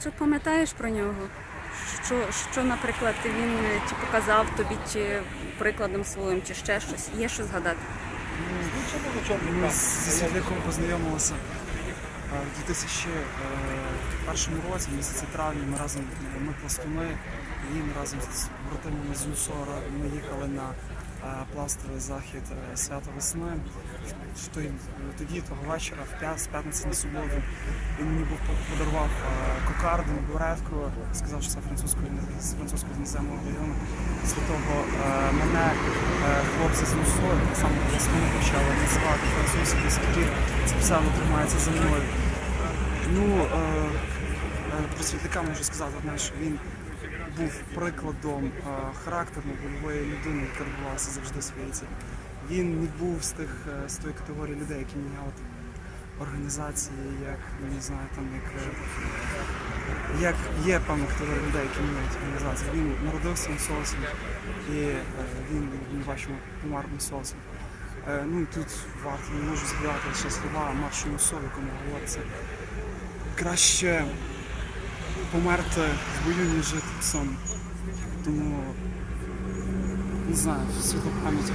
що пам'ятаєш про нього? Що, що, наприклад, він е, чи показав тобі, чи прикладом своїм, чи ще щось? Є що згадати? Ми зі Світляком познайомилися е, в 2001 році, в місяці травня. Ми разом ми пластуни, і разом з братимами з ЮСОРа ми їхали на е, пластовий захід е, свято весни. Тоді того вечора, в п'ят, з п'ятниці на суботу, він мені подарував кокарду, буретку, сказав, що це французької з французького іноземного району. Після того е, мене е, хлопці з УСО, так само пластуни почали називати французькі, оскільки це псевдо тримається за мною. Ну, е, про світляка можу сказати, одне, що він був прикладом характерної вольової людини, яка добувалася завжди своєї цілі. Він не був з тих з тої категорії людей, які міняли організації, як не знаю, там як, як є категорія людей, які міняють організації. Він народився на соусі і е, він, ми бачимо, помер на. Е, Ну і тут варто не можу згадати ще слова маршу якому говориться. Краще померти в бою, ніж жити псом. Тому не знаю, світло пам'яті.